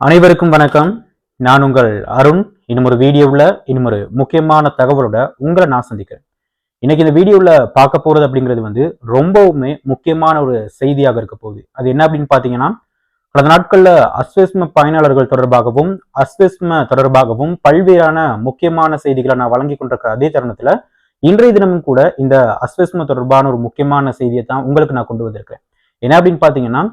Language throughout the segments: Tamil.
அனைவருக்கும் வணக்கம். நான் உங்கள் அருண். இன்னும் ஒரு வீடியோவில் இன்னும் ஒரு முக்கியமான தகவலோட உங்களை நான் சந்திக்கிறேன். இன்னைக்கு இந்த வீடியோவில் பார்க்க போகிறது அப்படிங்கிறது வந்து ரொம்பவுமே முக்கியமான ஒரு செய்தியாக இருக்க போகுது. அது என்ன அப்படின்னு பார்த்தீங்கன்னா கடந்த நாட்களில் அஸ்வஸ்ம பயனாளர்கள் தொடர்பாகவும் அஸ்வஸ்ம தொடர்பாகவும் பல்வேறான முக்கியமான செய்திகளை நான் வழங்கி கொண்டிருக்கிற அதே தருணத்தில் இன்றைய தினமும் கூட இந்த அஸ்வஸ்ம தொடர்பான ஒரு முக்கியமான செய்தியை தான் உங்களுக்கு நான் கொண்டு வந்திருக்கேன் என்ன அப்படின்னு பார்த்தீங்கன்னா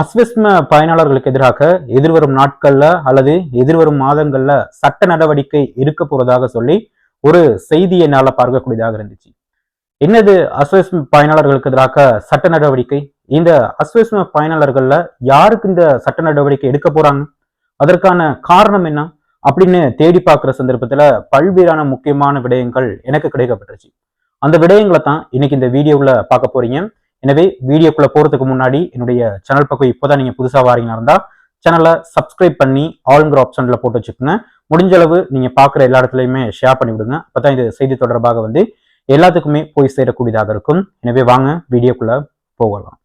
அஸ்வஸ்ம பயனாளர்களுக்கு எதிராக எதிர்வரும் நாட்கள்ல அல்லது எதிர்வரும் மாதங்கள்ல சட்ட நடவடிக்கை இருக்க போறதாக சொல்லி ஒரு செய்தி என்னால பார்க்கக்கூடியதாக இருந்துச்சு. என்னது அஸ்வஸ்ம பயனாளர்களுக்கு எதிராக சட்ட நடவடிக்கை? இந்த அஸ்வஸ்ம பயனாளர்கள்ல யாருக்கு இந்த சட்ட நடவடிக்கை எடுக்க போறாங்க? அதற்கான காரணம் என்ன? அப்படின்னு தேடி பார்க்குற சந்தர்ப்பத்துல பல்வேறான முக்கியமான விடயங்கள் எனக்கு கிடைக்கப்பட்டுருச்சு. அந்த விடயங்களை தான் இன்னைக்கு இந்த வீடியோவில் பார்க்க போறீங்க. எனவே வீடியோக்குள்ள போகிறதுக்கு முன்னாடி என்னுடைய சேனல் பக்கம் இப்போதான் நீங்கள் புதுசாக வாரீங்களா இருந்தால் சேனலை சப்ஸ்கிரைப் பண்ணி ஆளுங்கிற ஆப்ஷனில் போட்டு வச்சுக்கோங்க. முடிஞ்ச அளவு நீங்கள் பார்க்குற எல்லா இடத்துலையுமே ஷேர் பண்ணி விடுங்க. அப்பதான் இது செய்தி தொடர்பாக வந்து எல்லாத்துக்குமே போய் சேரக்கூடியதாக இருக்கும். எனவே வாங்க வீடியோக்குள்ளே போகலாம்.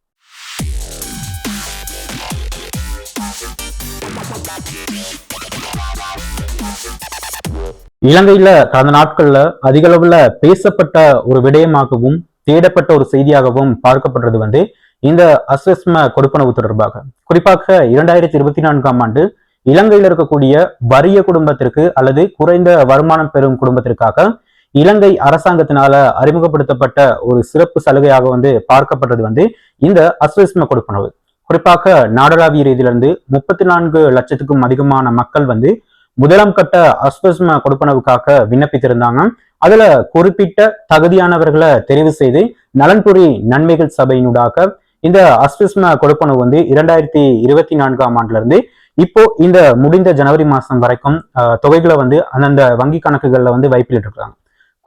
இலங்கையில கடந்த நாட்கள்ல அதிக அளவுல பேசப்பட்ட ஒரு விடயமாகவும் தேடப்பட்ட ஒரு செய்தியாகவும் பார்க்கப்படுறது வந்து இந்த அசஸ்ம கொடுப்பனவு தொடர்பாக. குறிப்பாக இரண்டாயிரத்தி இருபத்தி நான்காம் ஆண்டு இலங்கையில் இருக்கக்கூடிய வறிய குடும்பத்திற்கு அல்லது குறைந்த வருமானம் பெறும் குடும்பத்திற்காக இலங்கை அரசாங்கத்தினால அறிமுகப்படுத்தப்பட்ட ஒரு சிறப்பு சலுகையாக வந்து பார்க்கப்பட்டது வந்து இந்த அஸ்வஸ்ம கொடுப்பனவு. குறிப்பாக நாடளாவிய ரீதியிலிருந்து முப்பத்தி நான்கு லட்சத்துக்கும் அதிகமான மக்கள் வந்து முதலாம் கட்ட அஸ்வஸ்ம கொடுப்பனவுக்காக விண்ணப்பித்திருந்தாங்க. அதுல குறிப்பிட்ட தகுதியானவர்களை தெரிவு செய்து நலன்புரி நன்மைகள் சபையினூடாக இந்த அஸ்விஸ்ம கொடுப்பனவு வந்து இரண்டாயிரத்தி இருபத்தி நான்காம் ஆண்டுல இருந்து இப்போ இந்த முடிந்த ஜனவரி மாசம் வரைக்கும் தொகைகளை வந்து அந்தந்த வங்கி கணக்குகள்ல வந்து வைப்பிலிட்டு இருக்காங்க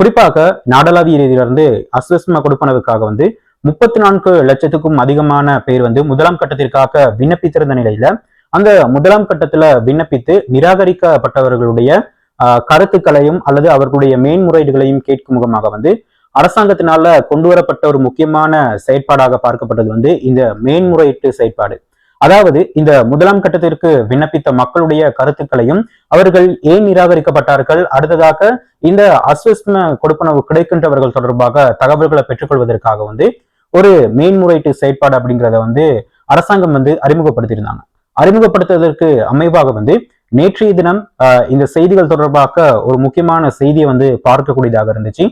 குறிப்பாக நாடளாவிய ரீதியிலிருந்து அஸ்வஸ்ம கொடுப்பனவுக்காக வந்து முப்பத்தி நான்கு லட்சத்துக்கும் அதிகமான பேர் வந்து முதலாம் கட்டத்திற்காக விண்ணப்பித்திருந்த நிலையில அந்த முதலாம் கட்டத்துல விண்ணப்பித்து நிராகரிக்கப்பட்டவர்களுடைய கருத்துக்களையும் அல்லது அவர்களுடைய மேன்முறையீடுகளையும் கேட்கும் முகமாக வந்து அரசாங்கத்தினால கொண்டு வரப்பட்ட ஒரு முக்கியமான செயற்பாடாக பார்க்கப்பட்டது வந்து இந்த மேன்முறையீட்டு செயற்பாடு. அதாவது இந்த முதலாம் கட்டத்திற்கு விண்ணப்பித்த மக்களுடைய கருத்துக்களையும் அவர்கள் ஏன் நிராகரிக்கப்பட்டார்கள்? அடுத்ததாக இந்த அஸ்வஸ்ம கொடுப்பனவு கிடைக்கின்றவர்கள் தொடர்பாக தகவல்களை பெற்றுக்கொள்வதற்காக வந்து ஒரு மேன்முறையீட்டு செயற்பாடு அப்படிங்கிறத வந்து அரசாங்கம் வந்து அறிமுகப்படுத்தியிருந்தாங்க. அறிமுகப்படுத்துவதற்கு அமைவாக வந்து நேற்றைய தினம் இந்த செய்திகள் தொடர்பாக ஒரு முக்கியமான செய்தியை வந்து பார்க்கக்கூடியதாக இருந்துச்சு.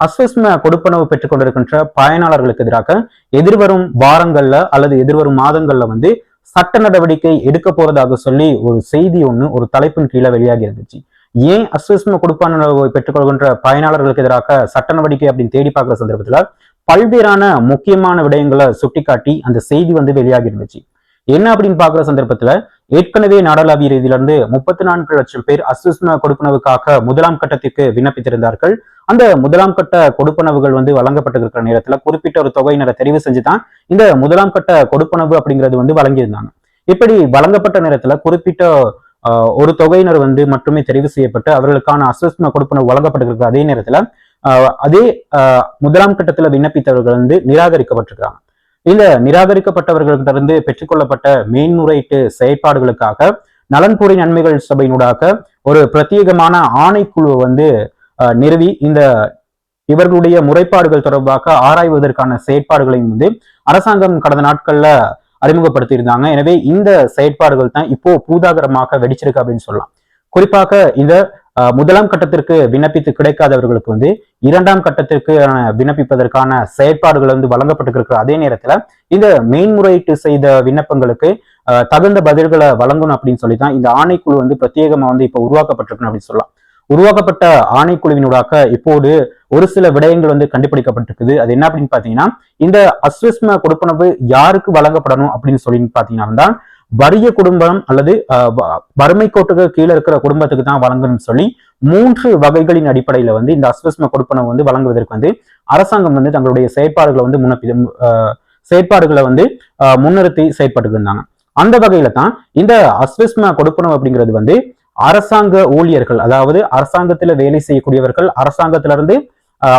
அஸ்வஸ்ம கொடுப்பனவு பெற்றுக் கொண்டிருக்கின்ற பயனாளர்களுக்கு எதிராக எதிர்வரும் வாரங்கள்ல அல்லது எதிர்வரும் மாதங்கள்ல வந்து சட்ட நடவடிக்கை எடுக்க போறதாக சொல்லி ஒரு செய்தி ஒண்ணு ஒரு தலைப்பின் கீழே வெளியாகி இருந்துச்சு. ஏன் அஸ்வஸ்ம கொடுப்பனவை பெற்றுக்கொள்கின்ற பயனாளர்களுக்கு எதிராக சட்ட நடவடிக்கை அப்படின்னு தேடி பார்க்குற சந்தர்ப்பத்தில் பல்வேறான முக்கியமான விடயங்களை சுட்டிக்காட்டி அந்த செய்தி வந்து வெளியாகி இருந்துச்சு. என்ன அப்படின்னு பாக்குற சந்தர்ப்பத்துல ஏற்கனவே நாடாளாவிய ரீதியிலிருந்து முப்பத்தி நான்கு லட்சம் பேர் அசுஸ்ம கொடுப்பனவுக்காக முதலாம் கட்டத்திற்கு விண்ணப்பித்திருந்தார்கள். அந்த முதலாம் கட்ட கொடுப்பனவுகள் வந்து வழங்கப்பட்டிருக்கிற நேரத்துல குறிப்பிட்ட ஒரு தொகையினரை தெரிவு செஞ்சுதான் இந்த முதலாம் கட்ட கொடுப்பனவு அப்படிங்கிறது வந்து வழங்கியிருந்தாங்க. இப்படி வழங்கப்பட்ட நேரத்துல குறிப்பிட்ட ஒரு தொகையினர் வந்து மட்டுமே தெரிவு செய்யப்பட்டு அவர்களுக்கான அசுஸ்ம கொடுப்பனவு வழங்கப்பட்டிருக்கிற அதே நேரத்துல அதே முதலாம் கட்டத்துல விண்ணப்பித்தவர்கள் வந்து நிராகரிக்கப்பட்டிருக்கிறாங்க. இந்த நிராகரிக்கப்பட்டவர்களிடமிருந்து பெற்றுக்கொள்ளப்பட்ட மேன்முறையீட்டு செயற்பாடுகளுக்காக நலன்புரி நன்மைகள் சபையினூடாக ஒரு பிரத்யேகமான ஆணைக்குழு வந்து நிறுவி இந்த இவர்களுடைய முறைப்பாடுகள் தொடர்பாக ஆராய்வதற்கான செயற்பாடுகளையும் வந்து அரசாங்கம் கடந்த நாட்கள்ல அறிமுகப்படுத்தியிருந்தாங்க. எனவே இந்த செயற்பாடுகள் தான் இப்போ பூதாகரமாக வெடிச்சிருக்கு அப்படின்னு சொல்லலாம். குறிப்பாக இந்த முதலாம் கட்டத்திற்கு விண்ணப்பித்து கிடைக்காதவர்களுக்கு வந்து இரண்டாம் கட்டத்திற்கு விண்ணப்பிப்பதற்கான செயற்பாடுகள் வந்து வழங்கப்பட்டிருக்கிற அதே நேரத்துல இந்த மேன்முறையீட்டு செய்த விண்ணப்பங்களுக்கு தகுந்த பதில்களை வழங்கணும் அப்படின்னு சொல்லி தான் இந்த ஆணைக்குழு வந்து பிரத்யேகமா வந்து இப்போ உருவாக்கப்பட்டிருக்கணும் அப்படின்னு சொல்லலாம். உருவாக்கப்பட்ட ஆணைக்குழுவினூடாக இப்போது ஒரு சில விடயங்கள் வந்து கண்டுபிடிக்கப்பட்டிருக்குது. அது என்ன அப்படின்னு பாத்தீங்கன்னா இந்த அஸ்விஸ்ம கொடுப்பனவு யாருக்கு வழங்கப்படணும் அப்படின்னு சொல்லி பாத்தீங்கன்னா வறிய குடும்பம் அல்லது வறுமை கோட்டுக்கு கீழே இருக்கிற குடும்பத்துக்கு தான் வழங்கணும்னு சொல்லி மூன்று வகைகளின் அடிப்படையில வந்து இந்த அஸ்வஸ்ம கொடுப்பனவு வந்து வழங்குவதற்கு வந்து அரசாங்கம் வந்து தங்களுடைய செயற்பாடுகளை வந்து முன்னப்பி செயற்பாடுகளை வந்து முன்னிறுத்தி செயற்பட்டு இருந்தாங்க அந்த வகையில தான் இந்த அஸ்வஸ்ம கொடுப்பனவு அப்படிங்கிறது வந்து அரசாங்க ஊழியர்கள் அதாவது அரசாங்கத்துல வேலை செய்யக்கூடியவர்கள் அரசாங்கத்திலிருந்து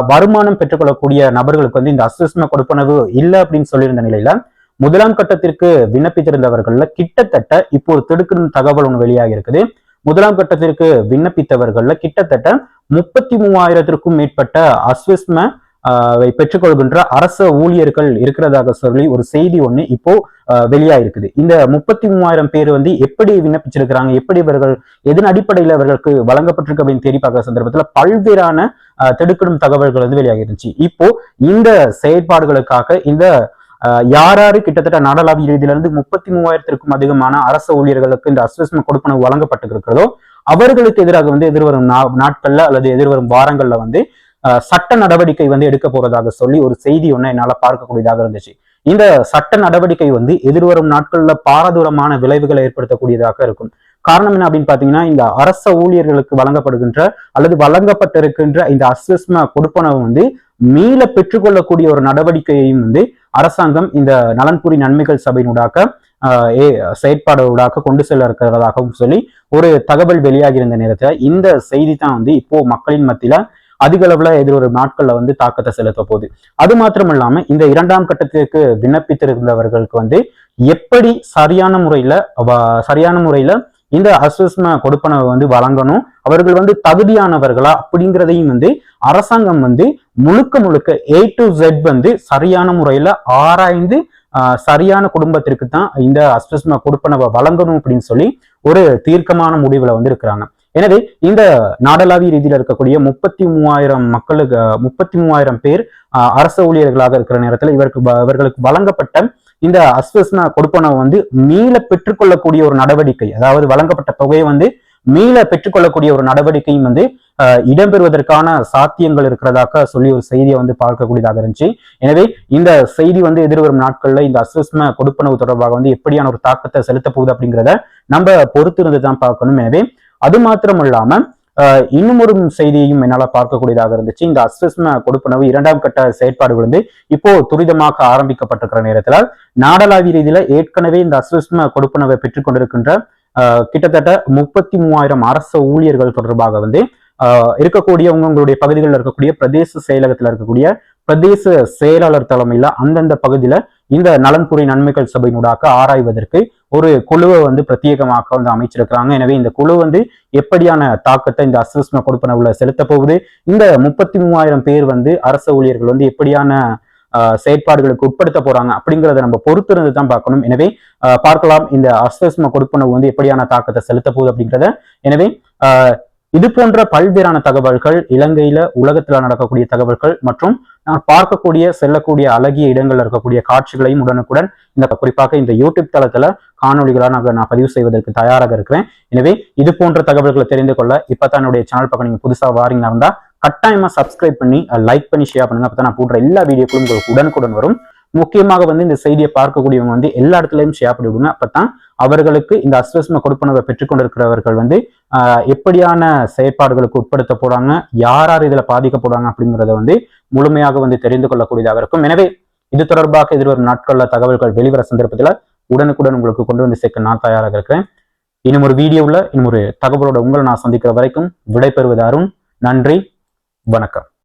வருமானம் பெற்றுக்கொள்ளக்கூடிய நபர்களுக்கு வந்து இந்த அஸ்வஸ்ம கொடுப்பனவு இல்லை அப்படின்னு சொல்லியிருந்த நிலையில முதலாம் கட்டத்திற்கு விண்ணப்பித்திருந்தவர்கள்ல கிட்டத்தட்ட இப்போ ஒரு தகவல் ஒன்று வெளியாகி இருக்குது. முதலாம் கட்டத்திற்கு விண்ணப்பித்தவர்கள்ல கிட்டத்தட்ட முப்பத்தி மூவாயிரத்திற்கும் மேற்பட்ட அஸ்விஸ்ம பெற்றுக்கொள்கின்ற அரச ஊழியர்கள் இருக்கிறதாக சொல்லி ஒரு செய்தி ஒண்ணு இப்போ வெளியாயிருக்குது இந்த முப்பத்தி மூவாயிரம் பேர் வந்து எப்படி விண்ணப்பிச்சிருக்கிறாங்க? எப்படி இவர்கள் எதன் அடிப்படையில் அவர்களுக்கு வழங்கப்பட்டிருக்கு அப்படின்னு தேடி பார்க்குற சந்தர்ப்பத்தில் பல்வேறான திடுக்கிடும் தகவல்கள் வந்து வெளியாகி இருந்துச்சு இப்போ இந்த செயற்பாடுகளுக்காக இந்த யாராரு கிட்டத்தட்ட நாடளாவிய ரீதியிலிருந்து முப்பத்தி மூவாயிரத்திற்கும் அதிகமான அரசு ஊழியர்களுக்கு இந்த அஸ்வஸ்ம கொடுப்பனவு வழங்கப்பட்டிருக்கிறதோ அவர்களுக்கு எதிராக வந்து எதிர்வரும் நாட்கள்ல அல்லது எதிர்வரும் வாரங்கள்ல வந்து சட்ட நடவடிக்கை வந்து எடுக்க போறதாக சொல்லி ஒரு செய்தி ஒன்று என்னால பார்க்கக்கூடியதாக இருந்துச்சு. இந்த சட்ட நடவடிக்கை வந்து எதிர்வரும் நாட்கள்ல பாரதூரமான விளைவுகளை ஏற்படுத்தக்கூடியதாக இருக்கும். காரணம் என்ன அப்படின்னு பாத்தீங்கன்னா இந்த அரச ஊழியர்களுக்கு வழங்கப்படுகின்ற அல்லது வழங்கப்பட்டிருக்கின்ற இந்த அஸ்வஸ்ம கொடுப்பனவு வந்து மீள பெற்றுக்கொள்ளக்கூடிய ஒரு நடவடிக்கையையும் வந்து அரசாங்கம் இந்த நலன்புரி நன்மைகள் சபையினூடாக ஏ செயற்பாடுகளாக கொண்டு செல்ல இருக்கிறதாகவும் சொல்லி ஒரு தகவல் வெளியாகி இருந்த நேரத்தில் இந்த செய்தி தான் வந்து இப்போ மக்களின் மத்தியில அதிக அளவுல எதிர்வரும் நாட்கள்ல வந்து தாக்கத்தை செலுத்த போகுது. அது மாத்திரம் இல்லாம இந்த இரண்டாம் கட்டத்திற்கு விண்ணப்பித்திருந்தவர்களுக்கு வந்து எப்படி சரியான முறையில சரியான முறையில இந்த அஸ்வஸ்ம கொடுப்பனவை வந்து வழங்கணும். அவர்கள் வந்து தகுதியானவர்களா? அப்படிங்கிறதையும் வந்து அரசாங்கம் வந்து முழுக்க முழுக்க ஏ டு ஜெட் வந்து சரியான முறையில ஆராய்ந்து சரியான குடும்பத்திற்கு தான் இந்த அஸ்வஸ்ம கொடுப்பனவை வழங்கணும் அப்படின்னு சொல்லி ஒரு தீர்க்கமான முடிவுல வந்து இருக்கிறாங்க. எனவே இந்த நாடளாவிய ரீதியில் இருக்கக்கூடிய முப்பத்தி மூவாயிரம் மக்களுக்கு முப்பத்தி மூவாயிரம் பேர் அரசு ஊழியர்களாக இருக்கிற நேரத்தில் இவருக்கு இவர்களுக்கு வழங்கப்பட்ட இந்த அஸ்வஸ்னா கொடுப்பனவை வந்து மீள பெற்றுக்கொள்ளக்கூடிய ஒரு நடவடிக்கை. அதாவது வழங்கப்பட்ட தொகையை வந்து மீள பெற்றுக்கொள்ளக்கூடிய ஒரு நடவடிக்கையும் வந்து இடம்பெறுவதற்கான சாத்தியங்கள் இருக்கிறதாக சொல்லி ஒரு செய்தியை வந்து பார்க்கக்கூடியதாக இருந்துச்சு. எனவே இந்த செய்தி வந்து எதிர்வரும் நாட்கள்ல இந்த அஸ்வஸ்ம கொடுப்பனவு தொடர்பாக வந்து எப்படியான ஒரு தாக்கத்தை செலுத்த போகுது அப்படிங்கிறத நம்ம பொறுத்து இருந்து தான் பார்க்கணும். எனவே அது மாத்திரம் இல்லாம இன்னும் ஒரு செய்தியையும் என்னால் பார்க்கக்கூடியதாக இருந்துச்சு. இந்த அஸ்வஸ்ம கொடுப்பனவு இரண்டாம் கட்ட செயற்பாடுகள் வந்து இப்போ துரிதமாக ஆரம்பிக்கப்பட்டிருக்கிற நேரத்தில் நாடளாவிய ரீதியில ஏற்கனவே இந்த அஸ்வஸ்ம கொடுப்பனவை பெற்றுக்கொண்டிருக்கின்ற கிட்டத்தட்ட முப்பத்தி மூவாயிரம் அரசு ஊழியர்கள் தொடர்பாக வந்து இருக்கக்கூடிய உங்களுடைய பகுதிகளில் இருக்கக்கூடிய பிரதேச செயலகத்தில் இருக்கக்கூடிய பிரதேச செயலாளர் தலைமையில அந்தந்த பகுதியில இந்த நலன்புரி நன்மைகள் சபையினூடாக ஆராய்வதற்கு ஒரு குழுவை வந்து பிரத்யேகமாக வந்து அமைச்சிருக்கிறாங்க. எனவே இந்த குழு வந்து எப்படியான தாக்கத்தை இந்த அசஸ்ம கொடுப்பனவுல செலுத்த போகுது? இந்த முப்பத்தி மூவாயிரம் பேர் வந்து அரசு ஊழியர்கள் வந்து எப்படியான செயற்பாடுகளுக்கு உட்படுத்த போறாங்க அப்படிங்கிறத நம்ம பொறுத்திருந்து தான் பார்க்கணும். எனவே பார்க்கலாம் இந்த அஸ்வஸ்ம கொடுப்பனவு வந்து எப்படியான தாக்கத்தை செலுத்த போகுது அப்படிங்கிறத. எனவே இது போன்ற பல்வேறான தகவல்கள் இலங்கையில உலகத்துல நடக்கக்கூடிய தகவல்கள் மற்றும் நான் பார்க்கக்கூடிய செல்லக்கூடிய அழகிய இடங்கள்ல இருக்கக்கூடிய காட்சிகளையும் உடனுக்குடன் இந்த குறிப்பாக இந்த யூடியூப் தளத்துல காணொலிகளாக நான் நான் பதிவு செய்வதற்கு தயாராக இருக்கிறேன். எனவே இது போன்ற தகவல்களை தெரிந்து கொள்ள இப்பதான் என்னுடைய சேனல் பக்கம் நீங்க புதுசா வாரீங்களா இருந்தா கட்டாயமா சப்ஸ்கிரைப் பண்ணி லைக் பண்ணி ஷேர் பண்ணுங்க. அப்பதான் நான் போடுற எல்லா வீடியோக்களும் உங்களுக்கு உடனுக்குடன் வரும். முக்கியமாக வந்து இந்த செய்தியை பார்க்கக்கூடியவங்க வந்து எல்லா இடத்துலையும் ஷேர் பண்ணி விடுங்க அப்பதான் அவர்களுக்கு இந்த அஸ்வஸ்ம கொடுப்பனவை பெற்றுக்கொண்டிருக்கிறவர்கள் வந்து எப்படியான செயற்பாடுகளுக்கு உட்படுத்த போறாங்க யார் யார் இதுல பாதிக்க போறாங்க அப்படிங்கிறத வந்து முழுமையாக வந்து தெரிந்து கொள்ளக்கூடியதாக இருக்கும். எனவே இது தொடர்பாக எதிர்வரும் நாட்கள்ல தகவல்கள் வெளிவர சந்தர்ப்பத்தில் உடனுக்குடன் உங்களுக்கு கொண்டு வந்து சேர்க்க நான் தயாராக இருக்கிறேன். இன்னும் ஒரு வீடியோவில் இன்னும் ஒரு தகவலோட உங்களை நான் சந்திக்கிற வரைக்கும் விடைபெறுவது அருண். நன்றி வணக்கம்.